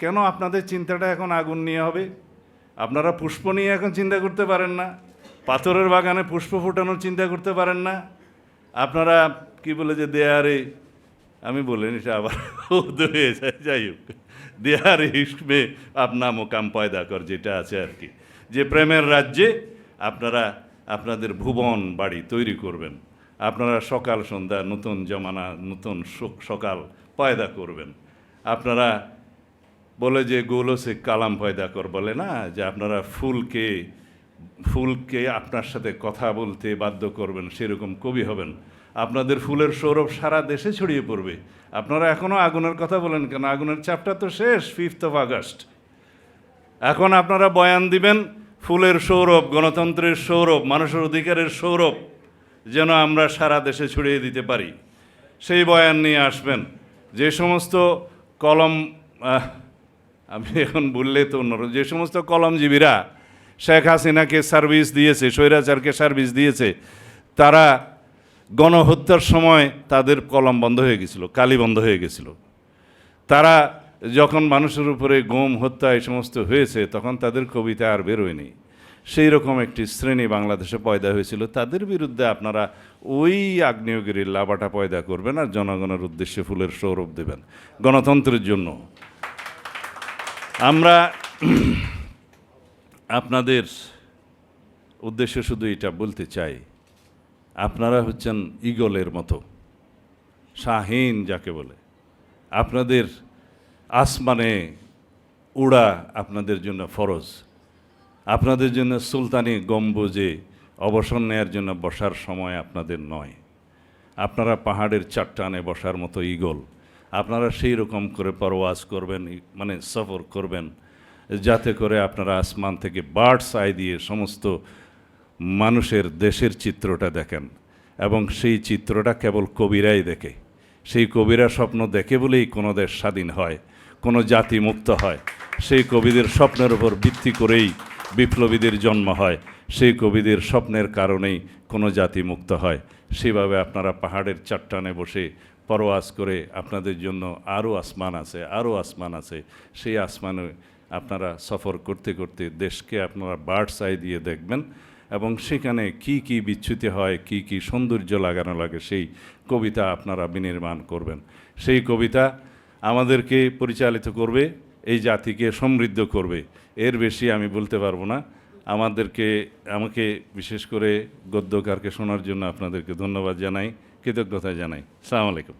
কেন আপনাদের চিন্তাটা এখন আগুন নিয়ে হবে? আপনারা পুষ্প নিয়ে এখন চিন্তা করতে পারেন না। পাথরের বাগানে পুষ্প ফোটানোর চিন্তা করতে পারেন না। আপনারা কি বলে যে দেয়ারে, আমি বলেন এটা আবার হয়ে যায়, যাই হোক। দেয়ার ইসমে আপনা মোকাম পয়দা কর, যেটা আছে আর কি। যে প্রেমের রাজ্যে আপনারা আপনাদের ভুবন বাড়ি তৈরি করবেন। আপনারা সকাল সন্ধ্যা নতুন জমানা, নতুন সকাল পয়দা করবেন। আপনারা বলে যে গোলো সে কালাম পয়দা কর বলে না? যে আপনারা ফুলকে ফুলকে আপনার সাথে কথা বলতে বাধ্য করবেন, সেরকম কবি হবেন। আপনাদের ফুলের সৌরভ সারা দেশে ছড়িয়ে পড়বে। আপনারা এখনও আগুনের কথা বলেন কেন? আগুনের চাপটা তো শেষ ফিফথ অফ আগস্ট এখন আপনারা বয়ান দিবেন, ফুলের সৌরভ, গণতন্ত্রের সৌরভ, মানুষের অধিকারের সৌরভ, যেন আমরা সারা দেশে ছড়িয়ে দিতে পারি। সেই বয়ান নিয়ে আসবেন। যে সমস্ত কলম আমি এখন বললে তো অন্য যে সমস্ত কলমজীবীরা শেখ হাসিনাকে সার্ভিস দিয়েছে, স্বৈরাচারকে সার্ভিস দিয়েছে, তারা গণহত্যার সময় তাদের কলম বন্ধ হয়ে গেছিল, কালি বন্ধ হয়ে গেছিল। তারা যখন মানুষের উপরে গম, হত্যা এই সমস্ত হয়েছে, তখন তাদের কবিতা আর বেরোয়নি। সেই রকম একটি শ্রেণি বাংলাদেশে পয়দা হয়েছিল। তাদের বিরুদ্ধে আপনারা ওই আগ্নেয়গিরির লাভাটা পয়দা করবেন আর জনগণের উদ্দেশ্যে ফুলের সৌরভ দেবেন। গণতন্ত্রের জন্য। আমরা আপনাদের উদ্দেশ্যে শুধু এটা বলতে চাই, আপনারা হচ্ছেন ইগলের মতো, শাহীন যাকে বলে। আপনাদের আসমানে উড়া আপনাদের জন্য ফরজ, আপনাদের জন্য সুলতানি গম্বুজে অবসর নেয়ার জন্য বসার সময় আপনাদের নয়। আপনারা পাহাড়ের চারটানে বসার মতো ইগল আপনারা সেই রকম করে পরওয়াজ করবেন মানে সফর করবেন, যাতে করে আপনারা আসমান থেকে বার্ডস আই দিয়ে সমস্ত মানুষের দেশের চিত্রটা দেখেন এবং সেই চিত্রটা কেবল কবিরাই দেখে। সেই কবিরা স্বপ্ন দেখে বলেই কোনো দেশ স্বাধীন হয়, কোনো জাতি মুক্ত হয়। সেই কবিদের স্বপ্নের উপর ভিত্তি করেই বিপ্লবীদের জন্ম হয়। সেই কবিদের স্বপ্নের কারণেই কোনো জাতি মুক্ত হয়। সেভাবে আপনারা পাহাড়ের চাট্টানে বসে পরওয়াজ করে আপনাদের জন্য আরও আসমান আছে, আরও আসমান আছে। সেই আসমানে আপনারা সফর করতে করতে দেশকে আপনারা বার্ডস আই দিয়ে দেখবেন এবং সেখানে কি কি বিচ্যুতি হয়, কি কি সৌন্দর্য লাগানো লাগে, সেই কবিতা আপনারা বিনির্মাণ করবেন। সেই কবিতা আমাদেরকে পরিচালিত করবে, এই জাতিকে সমৃদ্ধ করবে। এর বেশি আমি বলতে পারব না। আমাদেরকে আমাকে বিশেষ করে গদ্যকারকে শোনার জন্য আপনাদেরকে ধন্যবাদ জানাই কৃতজ্ঞতা জানাই। সালাম আলাইকুম।